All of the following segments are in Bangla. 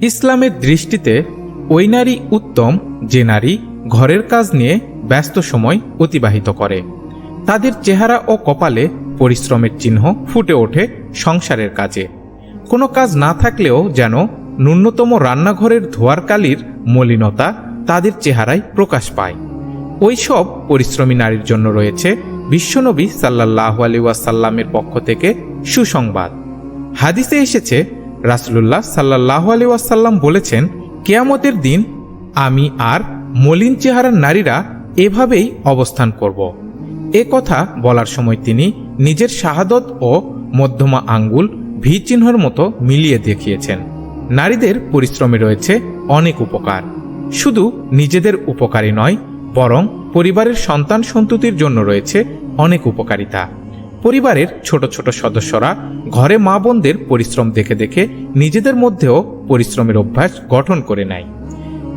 ইসলামের দৃষ্টিতে ওই নারী উত্তম যে নারী ঘরের কাজ নিয়ে ব্যস্ত সময় অতিবাহিত করে। তাদের চেহারা ও কপালে পরিশ্রমের চিহ্ন ফুটে ওঠে সংসারের কাজে। কোনো কাজ না থাকলেও যেন ন্যূনতম রান্নাঘরের ধোয়ার কালির মলিনতা তাদের চেহারায় প্রকাশ পায়। ওইসব পরিশ্রমী নারীর জন্য রয়েছে বিশ্বনবী সাল্লাহ আলী পক্ষ থেকে সুসংবাদ। হাদিসে এসেছে রাসুলুল্লাহ সাল্লাহ আলী ওয়াসাল্লাম বলেছেন, কেয়ামতের দিন আমি আর মলিন চেহারার নারীরা এভাবেই অবস্থান করব। এ কথা বলার সময় তিনি নিজের শাহাদত ও মধ্যমা আঙ্গুল ভি চিহ্নর মতো মিলিয়ে দেখিয়েছেন। নারীদের পরিশ্রমে রয়েছে অনেক উপকার। শুধু নিজেদের উপকারী নয়, বরং পরিবারের সন্তান সন্ততির জন্য রয়েছে অনেক উপকারিতা। পরিবারের ছোট ছোট সদস্যরা ঘরে মা বোনদের পরিশ্রম দেখে দেখে নিজেদের মধ্যেও পরিশ্রমের অভ্যাস গঠন করে নেয়।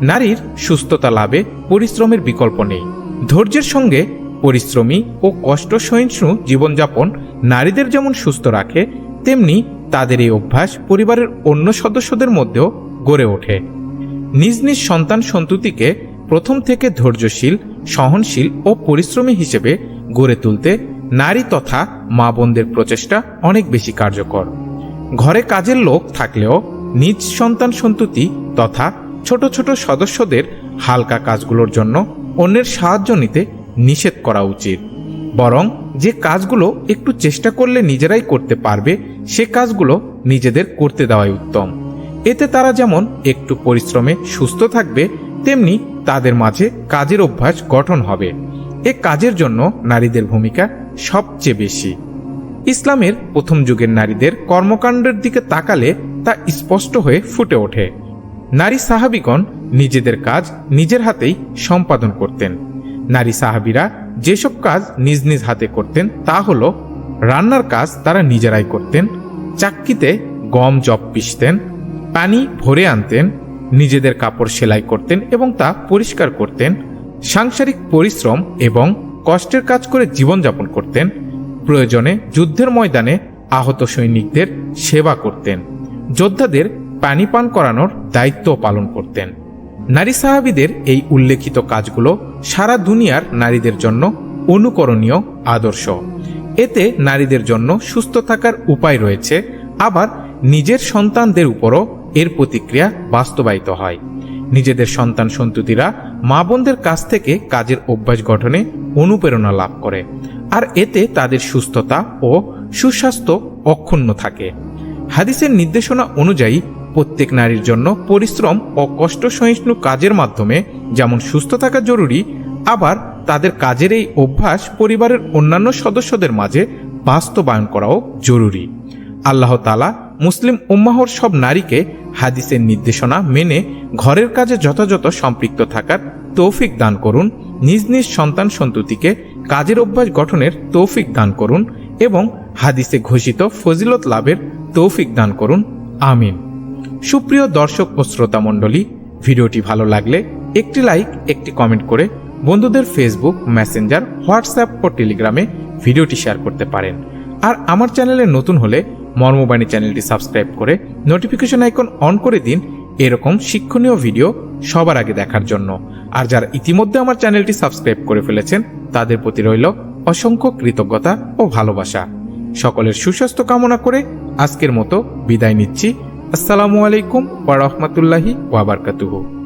নারীর সুস্থতা লাভে পরিশ্রমের বিকল্প নেই। ধৈর্যের সঙ্গে পরিশ্রমী ও কষ্ট সহিষ্ণু জীবনযাপন নারীদের যেমন সুস্থ রাখে, তেমনি তাদের এই অভ্যাস পরিবারের অন্য সদস্যদের মধ্যেও গড়ে ওঠে। নিজ নিজ সন্তান সন্ততিকে প্রথম থেকে ধৈর্যশীল, সহনশীল ও পরিশ্রমী হিসেবে গড়ে তুলতে নারী তথা মা বোনদের প্রচেষ্টা অনেক বেশি কার্যকর। ঘরে কাজের লোক থাকলেও নিজ সন্তান সন্ততি তথা ছোট ছোট সদস্যদের হালকা কাজগুলোর জন্য অন্যের সাহায্য নিতে নিষেধ করা উচিত। বরং যে কাজগুলো একটু চেষ্টা করলে নিজেরাই করতে পারবে, সে কাজগুলো নিজেদের করতে দেওয়াই উত্তম। এতে তারা যেমন একটু পরিশ্রমে সুস্থ থাকবে, তেমনি তাদের মাঝে কাজের অভ্যাস গঠন হবে। এ কাজের জন্য নারীদের ভূমিকা সবচেয়ে বেশি। ইসলামের প্রথম যুগের নারীদের কর্মকাণ্ডের দিকে তাকালে তা স্পষ্ট হয়ে ফুটে ওঠে। নারী সাহাবিগণ নিজেদের কাজ নিজের হাতেই সম্পাদন করতেন। নারী সাহাবিরা যেসব কাজ নিজ নিজ হাতে করতেন তা হল রান্নার কাজ তারা নিজেরাই করতেন, চাক্কিতে গম জব পিষতেন, পানি ভরে আনতেন, নিজেদের কাপড় সেলাই করতেন এবং তা পরিষ্কার করতেন সাংসারিক পরিশ্রম এবং কষ্টের কাজ করে জীবনযাপন করতেন। প্রয়োজনে যুদ্ধের ময়দানে আহত সৈনিকদের সেবা করতেন। যোদ্ধাদের পানি পান করানোর দায়িত্ব পালন করতেন। নারী সাহাবিদের এই উল্লেখিত কাজগুলো সারা দুনিয়ার নারীদের জন্য অনুকরণীয়, আদর্শ। এতে নারীদের জন্য সুস্থ থাকার উপায় রয়েছে। আবার নিজের সন্তানদের উপরও এর প্রতিক্রিয়া বাস্তবায়িত হয়। নিজেদের সন্তান সন্ততিরা মা বোনদের কাছ থেকে কাজের অভ্যাস গঠনে অনুপ্রেরণা লাভ করে। আর এতে তাদের সুস্থতা ও সুস্বাস্থ্য অক্ষুণ্ণ থাকে। হাদিসের নির্দেশনা অনুযায়ী প্রত্যেক নারীর জন্য পরিশ্রম ও কষ্ট সহিষ্ণু কাজের মাধ্যমে যেমন সুস্থ থাকা জরুরি, আবার তাদের কাজের এই অভ্যাস পরিবারের অন্যান্য সদস্যদের মাঝে বাস্তবায়ন করাও জরুরি। আল্লাহ তালা মুসলিম উম্মাহর সব নারীকে হাদিসের নির্দেশনা মেনে ঘরের কাজে যথাযথ সম্পৃক্ত থাকার তৌফিক দান করুন, নিজ নিজ সন্তান সন্ততিকে কাজের অভ্যাস গঠনের তৌফিক দান করুন এবং হাদিসে ঘোষিত ফজিলত লাভের তৌফিক দান করুন। আমিন। সুপ্রিয় দর্শক ও শ্রোতা মণ্ডলী, ভিডিওটি ভালো লাগলে একটি লাইক, একটি কমেন্ট করে বন্ধুদের ফেসবুক, মেসেঞ্জার, হোয়াটসঅ্যাপ ও টেলিগ্রামে ভিডিওটি শেয়ার করতে পারেন। আর আমার চ্যানেলে নতুন হলে মর্মবাণী চ্যানেলটি সাবস্ক্রাইব করে নোটিফিকেশন আইকন অন করে দিন এরকম শিক্ষণীয় ভিডিও সবার আগে দেখার জন্য। আর যারা ইতিমধ্যে আমার চ্যানেলটি সাবস্ক্রাইব করে ফেলেছেন, তাদের প্রতি রইল অসংখ্য কৃতজ্ঞতা ও ভালোবাসা। সকলের সুস্বাস্থ্য কামনা করে আজকের মতো বিদায় নিচ্ছি। আসসালামু আলাইকুম ওয়া বারাকাতুহু।